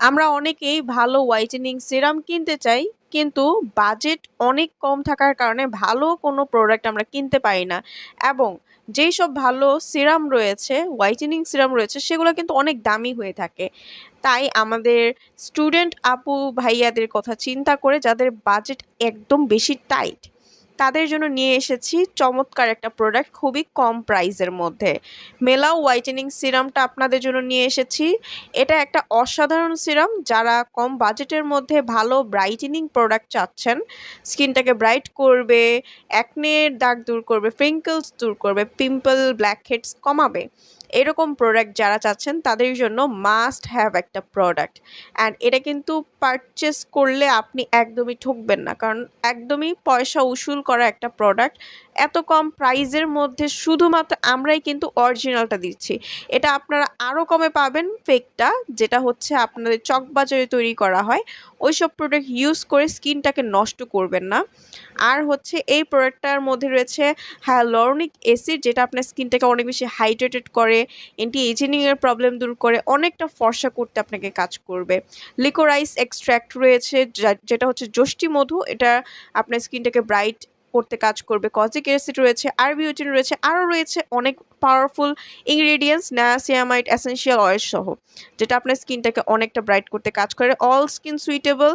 আমরা অনেকেই ভালো হোয়াইটেনিং সিরাম কিনতে চাই, কিন্তু বাজেট অনেক কম থাকার কারণে ভালো কোনো প্রোডাক্ট আমরা কিনতে পারি না। এবং যেই সব ভালো সিরাম রয়েছে হোয়াইটেনিং সিরাম রয়েছে, সেগুলো কিন্তু অনেক দামি হয়ে থাকে। তাই আমাদের স্টুডেন্ট আপু ভাইয়াদের কথা চিন্তা করে যাদের বাজেট একদম বেশি টাইট তাদের জন্য নিয়ে এসেছি চমৎকার একটা প্রোডাক্ট খুবই কম প্রাইসের মধ্যে। মেলাও হোয়াইটেনিং সিরামটা আপনাদের জন্য নিয়ে এসেছি। এটা একটা অসাধারণ সিরাম যারা কম বাজেটের মধ্যে ভালো ব্রাইটেনিং প্রোডাক্ট চাচ্ছেন স্কিনটাকে ব্রাইট করবে অ্যাকনের দাগ দূর করবে ফ্রিঙ্কলস দূর করবে পিম্পল ব্ল্যাক হেডস কমাবে। এরকম প্রোডাক্ট যারা চাচ্ছেন, তাদের জন্য মাস্ট হ্যাভ একটা প্রোডাক্ট অ্যান্ড এটা কিন্তু পারচেস করলে আপনি একদমই ঠকবেন না, কারণ একদমই পয়সা উসুল করা একটা প্রোডাক্ট এত কম প্রাইজের মধ্যে শুধুমাত্র আমরাই কিন্তু অরিজিনালটা দিচ্ছি। এটা আপনারা আরও কমে পাবেন ফেকটা যেটা হচ্ছে আপনাদের চকবাজারে তৈরি করা হয়। ওই সব প্রোডাক্ট ইউজ করে স্কিনটাকে নষ্ট করবেন না। আর হচ্ছে এই প্রোডাক্টটার মধ্যে রয়েছে হ্যালোরনিক অ্যাসিড যেটা আপনার স্কিনটাকে অনেক বেশি হাইড্রেটেড করে এন্টি এজিনিংয়ের প্রবলেম দূর করে, অনেকটা ফর্সা করতে আপনাকে কাজ করবে। লিকোরাইস এক্সট্র্যাক্ট রয়েছে যেটা হচ্ছে যষ্টি মধু এটা আপনার স্কিনটাকে ব্রাইট করতে কাজ করবে। কজিক অ্যাসিড রয়েছে আর আরবিউটিন রয়েছে, আরও রয়েছে অনেক powerful ingredients niacinamide essential oil সহ, যেটা আপনার স্কিনটাকে অনেকটা ব্রাইট করতে কাজ করে। অল স্কিন সুইটেবল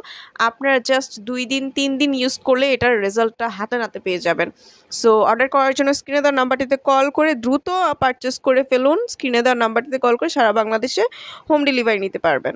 আপনারা জাস্ট দুই দিন, তিন দিন ইউজ করলে এটার রেজাল্টটা হাতে নাতে পেয়ে যাবেন। সো অর্ডার করার জন্য স্ক্রিনে দেওয়ার নাম্বারটিতে কল করে দ্রুত পারচেস করে ফেলুন। স্ক্রিনে দেওয়ার নাম্বারটিতে কল করে সারা বাংলাদেশে হোম ডেলিভারি নিতে পারবেন।